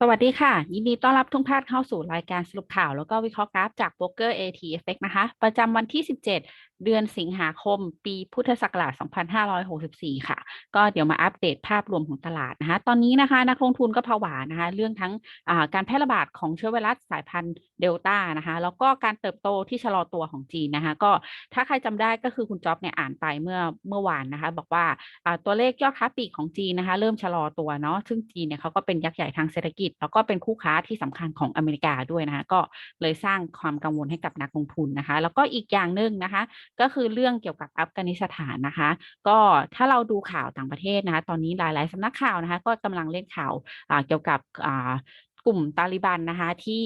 สวัสดีค่ะ ยินดีต้อนรับทุกท่านเข้าสู่รายการสรุปข่าว แล้วก็วิเคราะห์กราฟจากโบรกเกอร์ AT Effect นะคะ ประจำวันที่ 17 เดือนสิงหาคม ปีพุทธศักราช 2564 ค่ะ ก็เดี๋ยวมาอัปเดตภาพรวมของตลาดนะคะ ตอนนี้นะคะ นักลงทุนก็ผวานะคะ เรื่องทั้งการแพร่ระบาดของเชื้อไวรัสสายพันธุ์เดลต้านะคะ แล้วก็การเติบโตที่ชะลอตัวของจีนนะคะ ก็ถ้าใครจำได้ก็คือคุณจ๊อบเนี่ยอ่านไปเมื่อเมื่อวานนะคะ บอกว่าตัวเลขยอดค้าปลีกของจีนนะคะ เริ่มชะลอตัวเนาะซึ่งจีนเนี่ยเขาก็เป็นยักษ์ใหญ่ทางเศรษฐกิจแล้วก็เป็นคู่ค้าที่สำคัญของอเมริกาด้วยนะคะก็เลยสร้างความกังวลให้กับนักลงทุนนะคะ แล้วก็อีกอย่างหนึ่งนะคะ ก็คือเรื่องเกี่ยวกับอัฟกานิสถานนะคะ ก็ถ้าเราดูข่าวต่างประเทศนะคะ ตอนนี้หลาย ๆสำนักข่าวนะคะ ก็กำลังเล่นข่าวเกี่ยวกับ กลุ่มตาลิบันนะคะที่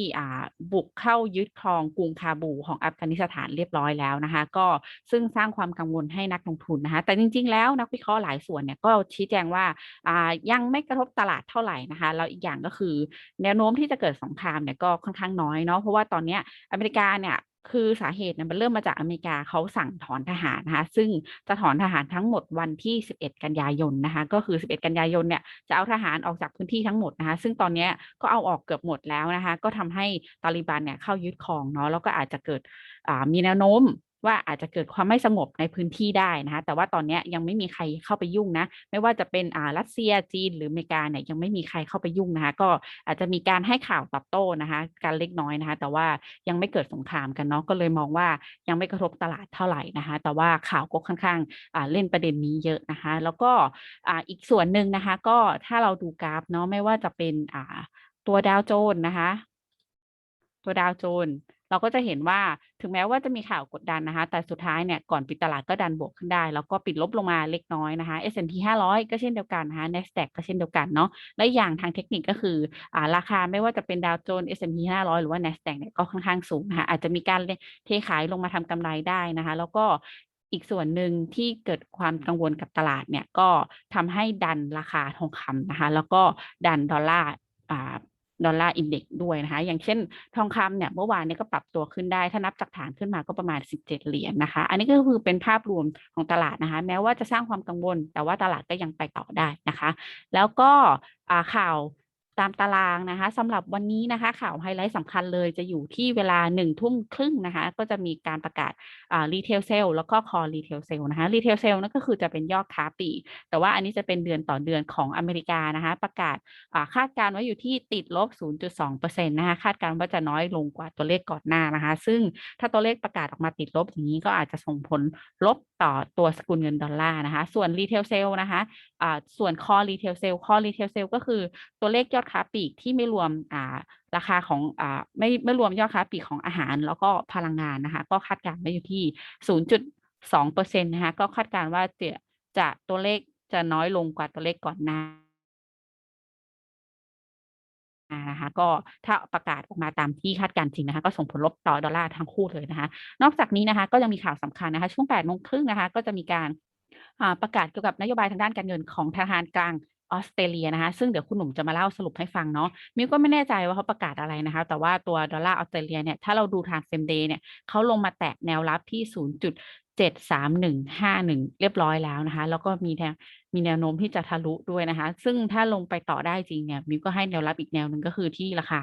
บุกเข้ายึดครองกรุงคาบูของอัฟกานิสถานเรียบร้อยแล้วนะคะ ก็ซึ่งสร้างความกังวลให้นักลงทุนนะคะแต่จริง ๆ แล้วนักวิเคราะห์หลายส่วนเนี่ยก็ชี้แจงว่ายังไม่กระทบตลาดเท่าไหร่นะคะแล้วอีกอย่างก็คือแนวโน้มที่จะเกิดสงครามเนี่ยก็ค่อนข้างน้อยเนาะเพราะว่าตอนนี้อเมริกาเนี่ย คือสาเหตุเนี่ยมันเริ่มมาจากอเมริกาเขาสั่งถอนทหารนะคะ ซึ่งจะถอนทหารทั้งหมดวันที่ 11 กันยายนนะคะ ก็คือ 11 กันยายนเนี่ยจะเอาทหารออกจากพื้นที่ทั้งหมดนะคะ ซึ่งตอนนี้ก็เอาออกเกือบหมดแล้วนะคะ ก็ทำให้ตาลิบันเนี่ยเข้ายึดครองเนาะแล้วก็อาจจะเกิดมีแนวโน้ม ว่าอาจจะเกิดความไม่สงบในพื้นที่ได้นะคะแต่ว่าตอนนี้ยังไม่มีใครเข้าไปยุ่งนะ ไม่ว่าจะเป็นอ่ารัสเซียจีนหรืออเมริกาเนี่ยยังไม่มีใครเข้าไปยุ่งนะคะก็อาจจะมีการให้ข่าวตอบโต้นะคะการเล็กน้อยนะคะ แต่ว่ายังไม่เกิดสงครามกันเนาะก็เลยมองว่ายังไม่กระทบตลาดเท่าไหร่นะคะ แต่ว่าข่าวก็ค่อนข้างอ่าเล่นประเด็นนี้เยอะนะคะ แล้วก็อ่าอีกส่วนหนึ่งนะคะ ก็ถ้าเราดูกราฟเนาะไม่ว่าจะเป็นอ่าตัวดาวโจนส์นะคะ ตัวดาวโจนส์ เราก็จะเห็นว่าถึงแม้ว่าจะมีข่าวกดดันนะคะ แต่สุดท้ายเนี่ยก่อนปิดตลาดก็ดันบวกขึ้นได้ แล้วก็ปิดลบลงมาเล็กน้อยนะคะ S&P 500 ก็เช่นเดียวกันนะคะ NASDAQ ก็เช่นเดียวกันเนาะและอย่างทางเทคนิคก็คืออราคาไม่ว่าจะเป็นดาวโจนส์ S&P 500 หรือว่า NASDAQ เนี่ยก็ค่อนข้างสูงนะคะอาจจะมีการเทขายลงมาทำกำไรได้นะคะ แล้วก็อีกส่วนหนึ่งที่เกิดความกังวลกับตลาดเนี่ยก็ทำให้ดันราคาทองคำนะคะ แล้วก็ดันดอลลาร์ ดอลลาร์อินเด็กด้วยนะคะ อย่างเช่นทองคำเนี่ยเมื่อวานนี้ก็ปรับตัวขึ้นได้ถ้านับจากฐานขึ้นมาก็ประมาณ 17 เหรียญนนะคะ อันนี้ก็คือเป็นภาพรวมของตลาดนะคะ แม้ว่าจะสร้างความกังวล แต่ว่าตลาดก็ยังไปต่อได้นะคะ แล้วก็ข่าว ตามตารางนะคะสำหรับวันนี้นะคะ ข่าวไฮไลท์สำคัญเลยจะอยู่ที่เวลาหนึ่งทุ่มครึ่งนะคะ ก็จะมีการประกาศรีเทลเซลแล้วก็คอรีเทลเซลนะคะรีเทลเซลนั่นก็คือจะเป็นยอดค้าปี แต่ว่าอันนี้จะเป็นเดือนต่อเดือนของอเมริกานะคะ ประกาศคาดการณ์ไว้อยู่ที่ติดลบ 0.2%นะคะคาดการณ์ว่าจะน้อยลงกว่าตัวเลขก่อนหน้านะคะ ซึ่งถ้าตัวเลขประกาศออกมาติดลบอย่างนี้ก็อาจจะส่งผลลบต่อตัวสกุลเงินดอลลาร์นะคะ ส่วนรีเทลเซลนะคะส่วนคอรีเทลเซลคอรีเทลเซลก็คือตัวเลขยอดค้าปลีกที่ไม่รวมราคาของอไม่ไม่รวมยอดค้าปลีกของอาหาร แล้วก็พลังงานนะคะ ก็คาดการณ์ไว้อยู่ที่ 0.2เปอร์เซ็นต์นะคะก็คาดการณ์ว่าจะจะตัวเลขจะน้อยลงกว่าตัวเลขก่อนหน้านะคะก็ถ้าประกาศออกมาตามที่คาดการณ์จริงนะคะ ก็ส่งผลลบต่อดอลลาร์ทั้งคู่เลยนะคะ นอกจากนี้นะคะ ก็ยังมีข่าวสำคัญนะคะ ช่วง8โมงครึ่งนะคะ ก็จะมีการประกาศเกี่ยวกับนโยบายทางด้านการเงินของธนาคารกลาง ออสเตรเลียนะคะ ซึ่งเดี๋ยวคุณหนุ่มจะมาเล่าสรุปให้ฟังเนาะมิวก็ไม่แน่ใจว่าเขาประกาศอะไรนะคะ แต่ว่าตัวดอลลาร์ออสเตรเลียเนี่ยถ้าเราดูทางเฟมเดย์เนี่ยเขาลงมาแตะแนวรับที่ 0.73151เรียบร้อยแล้วนะคะ แล้วก็มีแนวมีแนวโน้มที่จะทะลุด้วยนะคะ ซึ่งถ้าลงไปต่อได้จริงเนี่ยมิวก็ให้แนวรับอีกแนวหนึ่งก็คือที่ราคา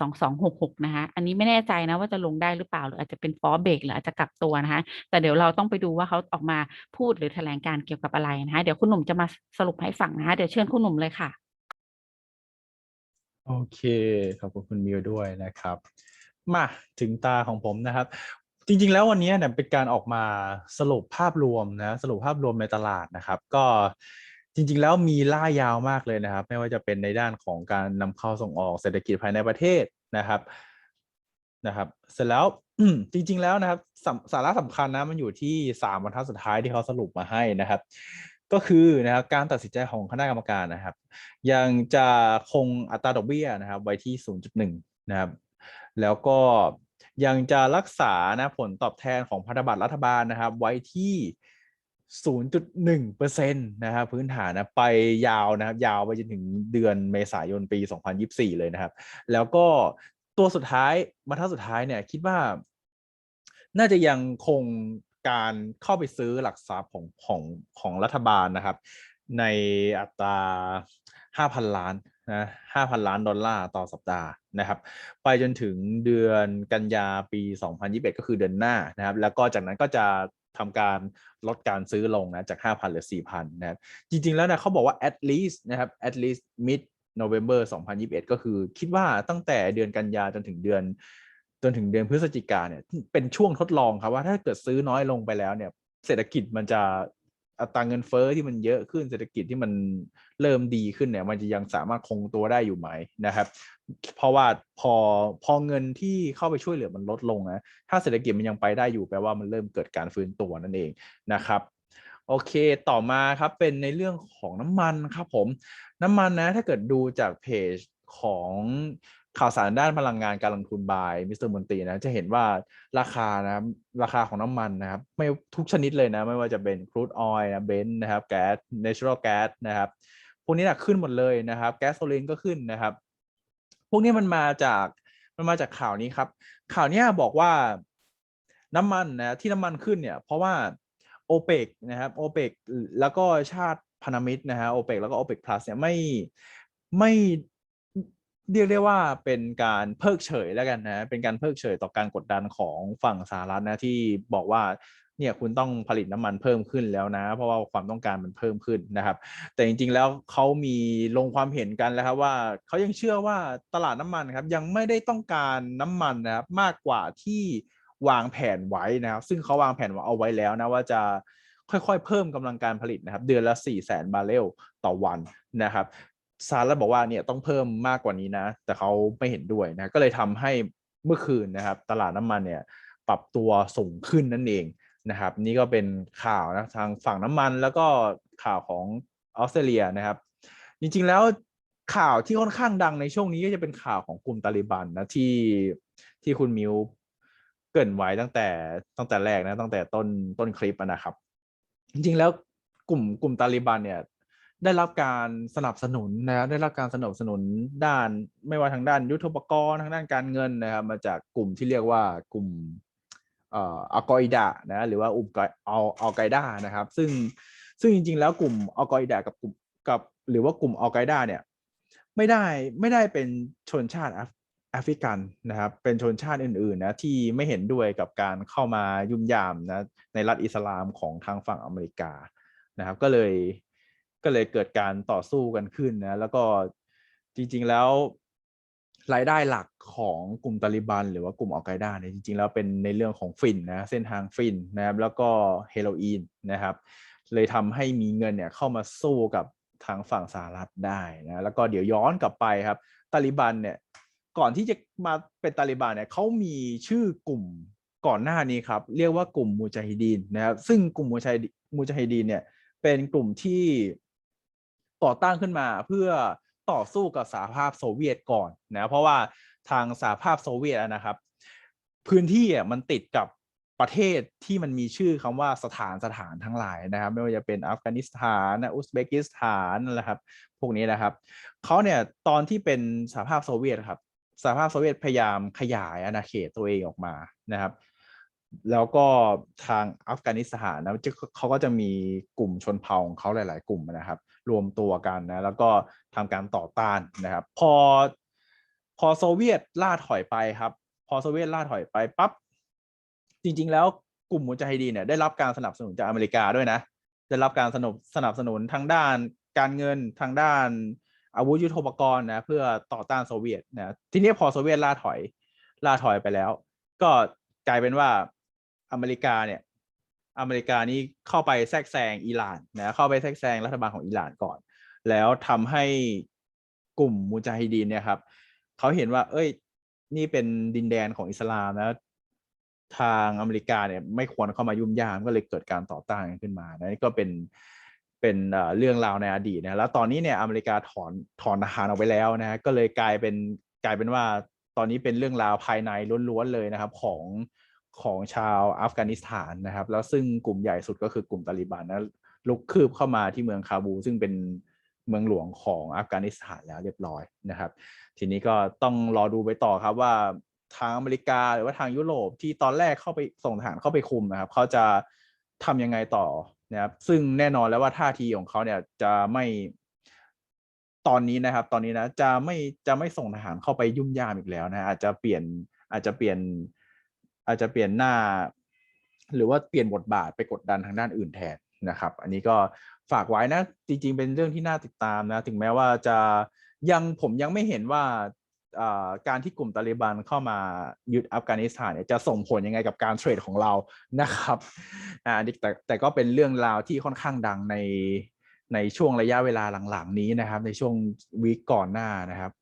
0.72266 นะคะ อันนี้ไม่แน่ใจนะว่าจะลงได้หรือเปล่า หรืออาจจะเป็นฟอร์เบรกหรืออาจจะกลับตัวนะคะ แต่เดี๋ยวเราต้องไปดูว่าเขาออกมาพูดหรือแถลงการเกี่ยวกับอะไรนะคะ เดี๋ยวคุณหนุ่มจะมาสรุปให้ฟังนะคะ เดี๋ยวเชิญคุณหนุ่มเลยค่ะ โอเค ขอบคุณคุณมิวด้วยนะครับ มาถึงตาของผมนะครับ จริง ๆ แล้ววันนี้เนี่ยเป็นการออกมาสรุปภาพรวมนะสรุปภาพรวมในตลาดนะครับ ก็จริง ๆ แล้วมีล่ายาวมากเลยนะครับ ไม่ว่าจะเป็นในด้านของการนำเข้าส่งออกเศรษฐกิจภายในประเทศนะครับนะครับ เสร็จแล้วจริง ๆ แล้วนะครับสสาระสำคัญนะมันอยู่ที่สามบรรทัดสุดท้ายที่เขาสรุปมาให้นะครับ ก็คือนะครับการตัดสินใจของคณะกรรมการนะครับ ยังจะคงอัตราดอกเบี้ยนะครับ ไว้ที่ 0.1 นะครับ แล้วก็ ยังจะรักษานะผลตอบแทนของพันธบัตรรัฐบาลนะครับ ไว้ที่ 0.1%นะครับพื้นฐานนะไปยาวนะครับ ยาวไปจนถึงเดือนเมษายนปี 2024 เลยนะครับ แล้วก็ตัวสุดท้ายบรรทัดสุดท้ายเนี่ยคิดว่า น่าจะยังคงการเข้าไปซื้อหลักทรัพย์ของของของรัฐบาลนะครับ ในอัตรา 5,000 ล้าน นะ5,000ล้านดอลลาร์ต่อสัปดาห์นะครับ ไปจนถึงเดือนกันยาปี 2021 ก็คือเดือนหน้านะครับ แล้วก็จากนั้นก็จะทำการลดการซื้อลงนะจาก 5,000เหลือ 4,000 นะครับ จริง ๆ แล้วนะเขาบอกว่า at least นะครับ at least mid November 2021 ก็คือคิดว่าตั้งแต่เดือนกันยาจนถึงเดือน จนถึงเดือนพฤศจิกาเนี่ยเป็นช่วงทดลองครับว่าถ้าเกิดซื้อน้อยลงไปแล้วเนี่ยเศรษฐกิจมันจะ อัตราเงินเฟ้อที่มันเยอะขึ้นเศรษฐกิจที่มันเริ่มดีขึ้นเนี่ย มันจะยังสามารถคงตัวได้อยู่ไหมนะครับ เพราะว่าพอพอเงินที่เข้าไปช่วยเหลือมันลดลงนะถ้าเศรษฐกิจมันยังไปได้อยู่แปลว่ามันเริ่มเกิดการฟื้นตัวนั่นเองนะครับโอเค ต่อมาครับเป็นในเรื่องของน้ำมันครับผม น้ำมันนะ ถ้าเกิดดูจากเพจของ ข่าวสารด้านพลังงานการลงทุนบายมิสเตอร์มนตรีนะจะเห็นว่าราคานะครับราคาของน้ำมันนะครับ ไม่ทุกชนิดเลยนะ ไม่ว่าจะเป็นครูดออยล์นะเบนซ์นะครับแก๊สเนเชอรัลแก๊สนะครับพวกนี้นะขึ้นหมดเลยนะครับ แก๊สโซลินก็ขึ้นนะครับ พวกนี้มันมาจากมันมาจากข่าวนี้ครับ ข่าวนี้บอกว่าน้ำมันนะที่น้ำมันขึ้นเนี่ย เพราะว่าโอเปกนะครับโอเปกแล้วก็ชาติพันธมิตรนะฮะโอเปกแล้วก็โอเปกพลัสเนี่ยไม่ไม่ เรียกได้ว่าเป็นการเพิกเฉยแล้วกันนะเป็นการเพิกเฉยต่อการกดดันของฝั่งสหรัฐนะที่บอกว่าเนี่ยคุณต้องผลิตน้ำมันเพิ่มขึ้นแล้วนะ เพราะว่าความต้องการมันเพิ่มขึ้นนะครับ แต่จริงๆแล้วเขามีลงความเห็นกันแล้วครับว่าเขายังเชื่อว่าตลาดน้ำมันครับยังไม่ได้ต้องการน้ำมันนะครับมากกว่าที่วางแผนไว้นะครับ ซึ่งเขาวางแผนเอาไว้แล้วนะว่าจะค่อยๆ เพิ่มกำลังการผลิตนะครับ เดือนละ4 0 0 0 0 0 บาร์เรลต่อวันนะครับ สหรัฐบอกว่าเนี่ยต้องเพิ่มมากกว่านี้นะ แต่เขาไม่เห็นด้วยนะก็เลยทำให้เมื่อคืนนะครับ ตลาดน้ำมันเนี่ยปรับตัวสูงขึ้นนั่นเองนะครับ นี่ก็เป็นข่าวนะทางฝั่งน้ำมันแล้วก็ข่าวของออสเตรเลียนะครับ จริงๆแล้วข่าวที่ค่อนข้างดังในช่วงนี้ก็จะเป็นข่าวของกลุ่มตาลิบันนะที่ที่คุณมิวเกินไว้ตั้งแต่ตั้งแต่แรกนะตั้งแต่ต้นต้นคลิปนะครับ จริงๆแล้วกลุ่มกลุ่มตาลิบันเนี่ย ได้รับการสนับสนุนนะครับได้รับการสนับสนุนด้าน ไม่ว่าทางด้านยุทธปกรณ์ทางด้านการเงินนะครับ มาจากกลุ่มที่เรียกว่ากลุ่มเอ่ออัลกออิดะนะหรือว่าอุมกอัลอัลไกดานะครับ ซึ่งซึ่งจริง ๆ แล้วกลุ่มอัลกออิดะกับกลุ่มกับ หรือว่ากลุ่มอัลไกดาเนี่ยไม่ได้ไม่ได้เป็นชนชาติแอฟริกันนะครับ เป็นชนชาติอื่นๆนะที่ไม่เห็นด้วยกับการเข้ามายุ่มยามนะในรัฐอิสลามของทางฝั่งอเมริกานะครับ ก็เลย ก็เลยเกิดการต่อสู้กันขึ้นนะแล้วก็จริง ๆ แล้วรายได้หลักของกลุ่มตาลิบัน หรือว่ากลุ่มอัลไกด้าเนี่ยจริง ๆ แล้วเป็นในเรื่องของฟินนะเส้นทางฟินนะครับแล้วก็เฮโรอีนนะครับ เลยทำให้มีเงินเนี่ยเข้ามาสู้กับทางฝั่งสหรัฐได้นะแล้วก็เดี๋ยวย้อนกลับไปครับตาลิบันเนี่ยก่อนที่จะมาเป็นตาลิบันเนี่ยเขามีชื่อกลุ่มก่อนหน้านี้ครับ เรียกว่ากลุ่มมูจาฮิดีนนะครับซึ่งกลุ่มมูจาฮิมูจาฮิดีนเนี่ยเป็นกลุ่มที่ ก่อตั้งขึ้นมาเพื่อต่อสู้กับสหภาพโซเวียตก่อนนะเพราะว่าทางสหภาพโซเวียตนะครับ พื้นที่อะมันติดกับประเทศที่มันมีชื่อคำว่าสถานสถานทั้งหลายนะครับ ไม่ว่าจะเป็นอัฟกานิสถานอุซเบกิสถานนะครับ พวกนี้นะครับเขาเนี่ยตอนที่เป็นสหภาพโซเวียตครับสหภาพโซเวียตพยายามขยายอาณาเขตตัวเองออกมานะครับ แล้วก็ทางอัฟกานิสถานนะเขาก็จะมีกลุ่มชนเผ่าของเขาหลาย ๆ กลุ่มนะครับ รวมตัวกันนะ แล้วก็ทำการต่อต้านนะครับ พอ พอโซเวียตล่าถอยไปครับ พอโซเวียตล่าถอยไปปั๊บจริง ๆ แล้วกลุ่มมุจาฮิดีเนี่ยได้รับการสนับสนุนจากอเมริกาด้วยนะได้รับการสนับสนับสนุนทางด้านการเงินทางด้านอาวุธยุทโธปกรณ์นะเพื่อต่อต้านโซเวียตนะทีนี้พอโซเวียตล่าถอยล่าถอยไปแล้ว ก็กลายเป็นว่าอเมริกาเนี่ย อเมริกานี่เข้าไปแทรกแซงอิหร่านนะเข้าไปแทรกแซงรัฐบาลของอิหร่านก่อน แล้วทำให้กลุ่มมูจาฮิดีนเนี่ยครับเขาเห็นว่า เอ้ย นี่เป็นดินแดนของอิสลามนะทางอเมริกาเนี่ยไม่ควรเข้ามายุ่มยามก็เลยเกิดการต่อต้านกันขึ้นมานะนี่ก็เป็นเป็นเรื่องราวในอดีตนะแล้วตอนนี้เนี่ยอเมริกาถอนถอนทหารออกไปแล้วนะก็เลยกลายเป็นกลายเป็นว่าตอนนี้เป็นเรื่องราวภายในล้วนๆเลยนะครับ ของ ของชาวอัฟกานิสถานนะครับ แล้วซึ่งกลุ่มใหญ่สุดก็คือกลุ่มตาลิบันนะลุกคืบเข้ามาที่เมืองคาบู ซึ่งเป็นเมืองหลวงของอัฟกานิสถานแล้วเรียบร้อยนะครับ ทีนี้ก็ต้องรอดูไปต่อครับว่าทางอเมริกาหรือว่าทางยุโรปที่ตอนแรกเข้าไปส่งทหารเข้าไปคุมนะครับเขาจะทำยังไงต่อนะครับ ซึ่งแน่นอนแล้วว่าท่าทีของเขาเนี่ยจะไม่ตอนนี้นะครับ ตอนนี้นะจะไม่จะไม่ส่งทหารเข้าไปยุ่มยามอีกแล้วนะอาจจะเปลี่ยนอาจจะเปลี่ยน อาจจะเปลี่ยนหน้า หรือว่าเปลี่ยนบทบาทไปกดดันทางด้านอื่นแทนนะครับ อันนี้ก็ฝากไว้นะ จริง ๆ เป็นเรื่องที่น่าติดตามนะ ถึงแม้ว่าจะยังผมยังไม่เห็นว่าการที่กลุ่มตาลิบันเข้ามายึดอัฟกานิสถานเนี่ยจะส่งผลยังไงกับการเทรดของเรานะครับอ่าอันนี้แต่แต่ก็เป็นเรื่องราวที่ค่อนข้างดังในในช่วงระยะเวลาหลังๆ นี้นะครับ ในช่วงวีคก่อนหน้านะครับ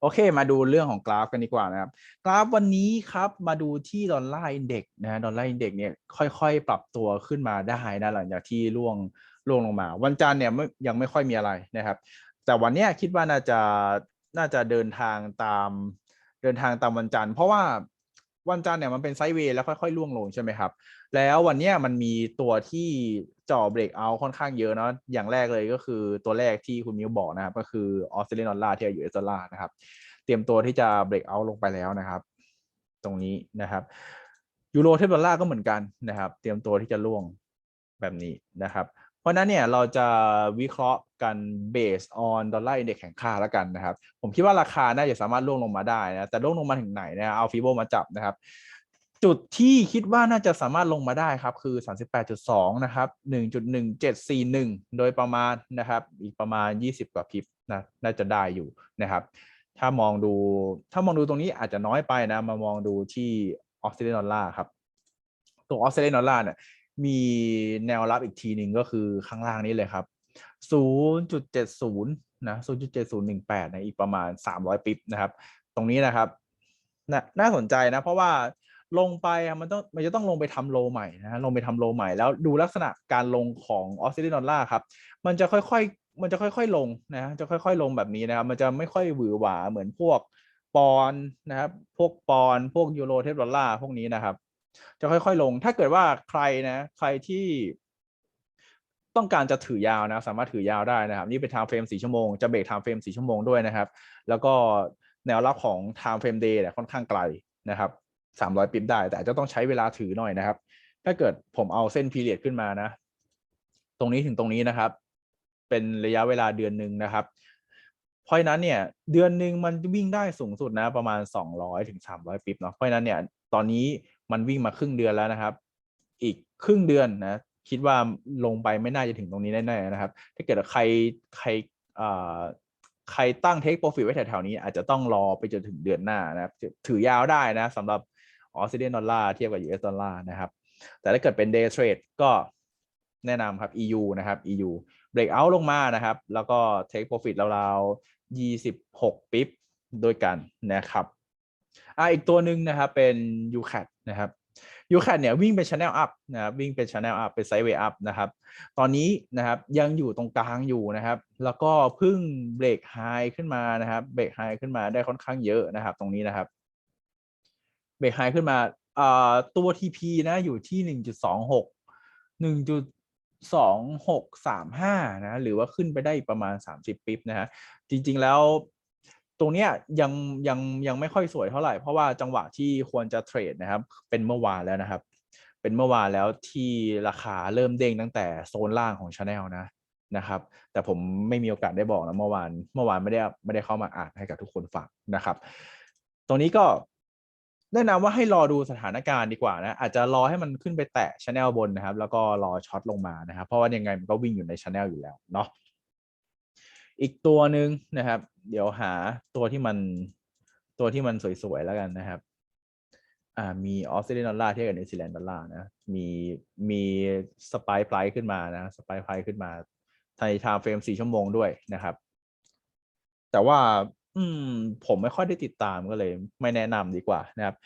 โอเค มาดูเรื่องของกราฟกันดีกว่านะครับ กราฟวันนี้ครับมาดูที่ดอลลาร์อินเด็กนะดอลลาร์อินเด็กเนี่ยค่อยๆ ปรับตัวขึ้นมาได้นะหลังจากที่ร่วงร่วงลงมา วันจันทร์เนี่ยไม่ยังไม่ค่อยมีอะไรนะครับ แต่วันนี้คิดว่าน่าจะน่าจะเดินทางตามเดินทางตามวันจันทร์เพราะว่า วันจันทร์เนี่ยมันเป็นไซด์เวย์แล้วค่อยๆล่วงลงใช่ไหมครับ แล้ววันเนี้ยมันมีตัวที่จ่อเบรกเอาค่อนข้างเยอะเนาะอย่างแรกเลยก็คือตัวแรกที่คุณมิวบอกนะครับ ก็คือออสเตรเลียนดอลลาร์ที่อยู่เอสดอลลาร์นะครับ เตรียมตัวที่จะเบรกเอาลงไปแล้วนะครับ ตรงนี้นะครับยูโรเทปดอลลาร์ก็เหมือนกันนะครับ เตรียมตัวที่จะล่วงแบบนี้นะครับ เพราะนั้นเนี่ยเราจะวิเคราะห์กัน based on ดอลลาร์อินเด็กแข่งค่าแล้วกันนะครับ ผมคิดว่าราคาน่าจะสามารถล่วงลงมาได้นะแต่ล่วงลงมาถึงไหนนะเอาฟีโบมาจับนะครับ จุดที่คิดว่าน่าจะสามารถลงมาได้ครับ คือ 38.2 นะครับ 1.1741 โดยประมาณนะครับ อีกประมาณ 20 กว่าพิบนะน่าจะได้อยู่นะครับ ถ้ามองดูถ้ามองดูตรงนี้อาจจะน้อยไปนะ มามองดูที่ออสเตรเลียนดอลลาร์ครับ ตัวออสเตรเลียนดอลลาร์เนี่ย มีแนวรับอีกทีหนึ่งก็คือข้างล่างนี้เลยครับ 0.70 นะ 0.7018 นะอีกประมาณ 300 ปิบนะครับ ตรงนี้นะครับนน่าสนใจนะ เพราะว่าลงไปมันต้องมันจะต้องลงไปทำโลใหม่นะลงไปทำโลใหม่แล้วดูลักษณะการลงของออสเตรเลียนดอลลาร์ครับ มันจะค่อยๆ มันจะค่อยๆลงนะจะค่อยๆลงแบบนี้นะครับ มันจะไม่ค่อยหวือหวาเหมือนพวกปอนนะครับ พวกปอนพวกยูโรเทปดอลลาร์พวกนี้นะครับ จะค่อยๆลง ถ้าเกิดว่าใครนะ ใครที่ต้องการจะถือยาวนะ สามารถถือยาวได้นะครับ นี่เป็นไทม์เฟรม4ชั่วโมง จะเบรกไทม์เฟรม4ชั่วโมงด้วยนะครับ แล้วก็แนวรับของไทม์เฟรมเดย์เนี่ยค่อนข้างไกลนะครับ300ปิบได้ แต่จะต้องใช้เวลาถือหน่อยนะครับ ถ้าเกิดผมเอาเส้นพีเรียดขึ้นมานะ ตรงนี้ถึงตรงนี้นะครับ เป็นระยะเวลาเดือนหนึ่งนะครับ เพราะนั้นเนี่ย เดือนหนึ่งมันวิ่งได้สูงสุดนะ ประมาณ200ถึง300ปิบเนาะ เพราะนั้นเนี่ย ตอนนี้ มันวิ่งมาครึ่งเดือนแล้วนะครับ อีกครึ่งเดือนนะคิดว่าลงไปไม่น่าจะถึงตรงนี้แน่ๆนะครับ ถ้าเกิดใครใครใครตั้งเทคโปรฟิตไว้แถวๆนี้อาจจะต้องรอไปจนถึงเดือนหน้านะครับ ถือยาวได้นะสำหรับออสเตรเลียนดอลลาร์เทียบกับ US ดอลลาร์นะครับ แต่ถ้าเกิดเป็น day trade ก็แนะนำครับ EU นะครับ EU break out ลงมานะครับ แล้วก็ take profit ราวๆ26 ปิ๊บด้วยกันนะครับ อ่าอีกตัวหนึ่งนะครับเป็น UCAT นะครับ UCAT เนี่ยวิ่งเป็น channel up นะครับวิ่งเป็น channel up เป็น sideway up นะครับตอนนี้นะครับยังอยู่ตรงกลางอยู่นะครับ แล้วก็เพิ่งเบรกไฮขึ้นมานะครับเบรกไฮขึ้นมาได้ค่อนข้างเยอะนะครับ ตรงนี้นะครับเบรกไฮขึ้นมาอ่าตัว TP นะอยู่ที่หนึ่งจุดสองหกหนึ่งจุดสองหกสามห้านะหรือว่าขึ้นไปได้ประมาณสามสิบปิบนะฮะจริง ๆ แล้ว ตรงเนี้ยยังยังยังไม่ค่อยสวยเท่าไหร่ เพราะว่าจังหวะที่ควรจะเทรดนะครับ เป็นเมื่อวานแล้วนะครับ เป็นเมื่อวานแล้วที่ราคาเริ่มเด้งตั้งแต่โซนล่างของชาแนลนะนะครับ แต่ผมไม่มีโอกาสได้บอกนะเมื่อวาน เมื่อวานไม่ได้ไม่ได้เข้ามาอ่านให้กับทุกคนฟังนะครับ ตรงนี้ก็แนะนำว่าให้รอดูสถานการณ์ดีกว่านะอาจจะรอให้มันขึ้นไปแตะชแนลบนนะครับ แล้วก็รอช็อตลงมานะครับ เพราะว่ายังไงมันก็วิ่งอยู่ในชแนลอยู่แล้วเนาะ อีกตัวหนึ่งนะครับ เดี๋ยวหาตัวที่มันตัวที่มันสวยๆแล้วกันนะครับ อ่ามีออสเตรเลียนดอลลาร์เทียบกับนิวซีแลนด์ดอลลาร์นะมีมีสปายไพรขึ้นมานะสปายไพรขึ้นมาในไทม์เฟรมสี่ชั่วโมงด้วยนะครับ แต่ว่า อืม ผมไม่ค่อยได้ติดตามก็เลย ไม่แนะนำดีกว่านะครับ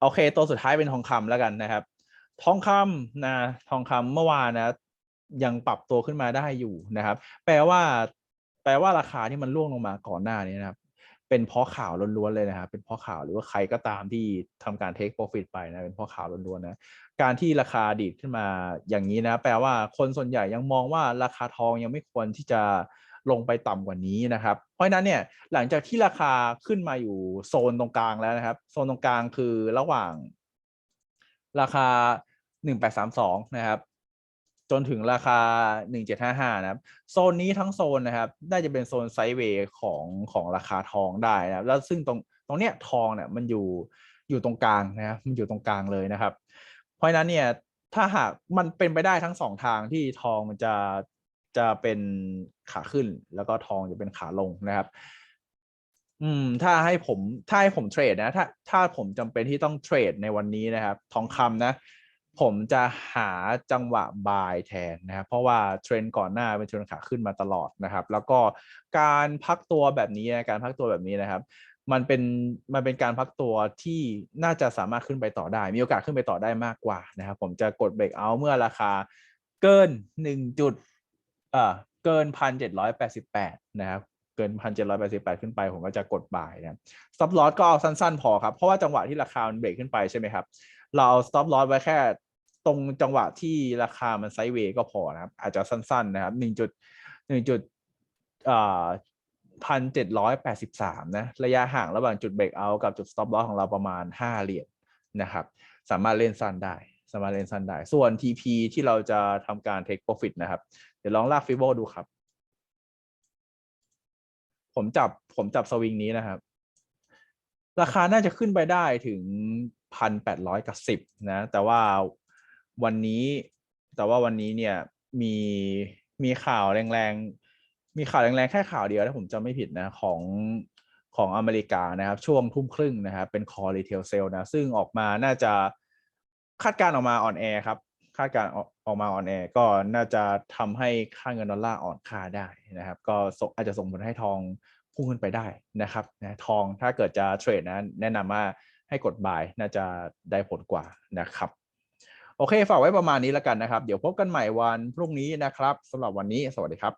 โอเค ตัวสุดท้ายเป็นทองคำแล้วกันนะครับ ทองคำนะ ทองคำเมื่อวานนะยังปรับตัวขึ้นมาได้อยู่นะครับ แปลว่า แปลว่าราคาที่มันร่วงลงมาก่อนหน้านี้นะครับ เป็นเพราะข่าวล้วนๆเลยนะครับ เป็นเพราะข่าวหรือว่าใครก็ตามที่ทำการเทคโปรฟิตไปนะเป็นเพราะข่าวล้วนๆนะการที่ราคาดีดขึ้นมาอย่างนี้นะ แปลว่าคนส่วนใหญ่ยังมองว่าราคาทองยังไม่ควรที่จะลงไปต่ำกว่านี้นะครับ เพราะฉะนั้นเนี่ยหลังจากที่ราคาขึ้นมาอยู่โซนตรงกลางแล้วนะครับ โซนตรงกลางคือระหว่าง ราคา 1832 นะครับ จนถึงราคา 1755 นะครับ โซนนี้ทั้งโซนนะครับ น่าจะเป็นโซนไซด์เวย์ของของราคาทองได้นะครับ แล้วซึ่งตรงตรงเนี้ยทองเนี่ยมันอยู่อยู่ตรงกลางนะครับมันอยู่ตรงกลางเลยนะครับ เพราะฉะนั้นเนี่ยถ้าหากมันเป็นไปได้ทั้งสองทางที่ทองมันจะจะเป็นขาขึ้น แล้วก็ทองจะเป็นขาลงนะครับ อืม ถ้าให้ผมถ้าให้ผมเทรดนะ ถ้าถ้าผมจำเป็นที่ต้องเทรดในวันนี้นะครับ ทองคำนะ ผมจะหาจังหวะบายแทนนะครับเพราะว่าเทรนด์ก่อนหน้าเป็นเทรนด์ขาขึ้นมาตลอดนะครับ แล้วก็การพักตัวแบบนี้การพักตัวแบบนี้นะครับ มันเป็นมันเป็นการพักตัวที่น่าจะสามารถขึ้นไปต่อได้ มีโอกาสขึ้นไปต่อได้มากกว่านะครับ ผมจะกดเบรกเอาเมื่อราคาเกินหนึ่งจุดเอ่อเกินพันเจ็ดร้อยแปดสิบแปดนะครับเกินพันเจ็ดร้อยแปดสิบแปดขึ้นไป ผมก็จะกดบายนะครับ stop loss ก็เอาสั้นๆ พอครับ เพราะว่าจังหวะที่ราคาเบรกขึ้นไปใช่ไหมครับ เราเอา stop loss ไว้แค่ตรงจังหวะที่ราคามันไซด์เวย์ก็พอนะครับ อาจจะสั้นๆนะครับหนึ่งจุดหนึ่งจุดอ่าพันเจ็ดร้อยแปดสิบสามนะ ระยะห่างระหว่างจุดเบรกเอากับจุด stop loss ของเราประมาณห้าเหรียญนะครับ สามารถเล่นสั้นได้ สามารถเล่นสั้นได้ ส่วน TP ที่เราจะทำการ take profit นะครับ เดี๋ยวลองลากฟิโบดูครับ ผมจับผมจับสวิงนี้นะครับ ราคาน่าจะขึ้นไปได้ถึง พันแปดร้อยกับสิบนะ แต่ว่าวันนี้แต่ว่าวันนี้เนี่ยมีมีข่าวแรงๆ มีข่าวแรงๆ แค่ข่าวเดียวถ้าผมจำไม่ผิดนะของของอเมริกานะครับ ช่วงทุ่มครึ่งนะครับ เป็น call retail sale นะ ซึ่งออกมาน่าจะคาดการณ์ออกมาอ่อนแอครับ คาดการณ์ออกอกมาอ่อนแอก็น่าจะทำให้ค่าเงินดอลลาร์อ่อนค่าได้นะครับ ก็อาจจะส่งผลให้ทองพุ่งขึ้นไปได้นะครับนะทองถ้าเกิดจะเทรดนะแนะนำว่า ให้กดบายน่าจะได้ผลกว่านะครับ โอเค ฝากไว้ประมาณนี้แล้วกันนะครับ เดี๋ยวพบกันใหม่วันพรุ่งนี้นะครับสำหรับวันนี้สวัสดีครับ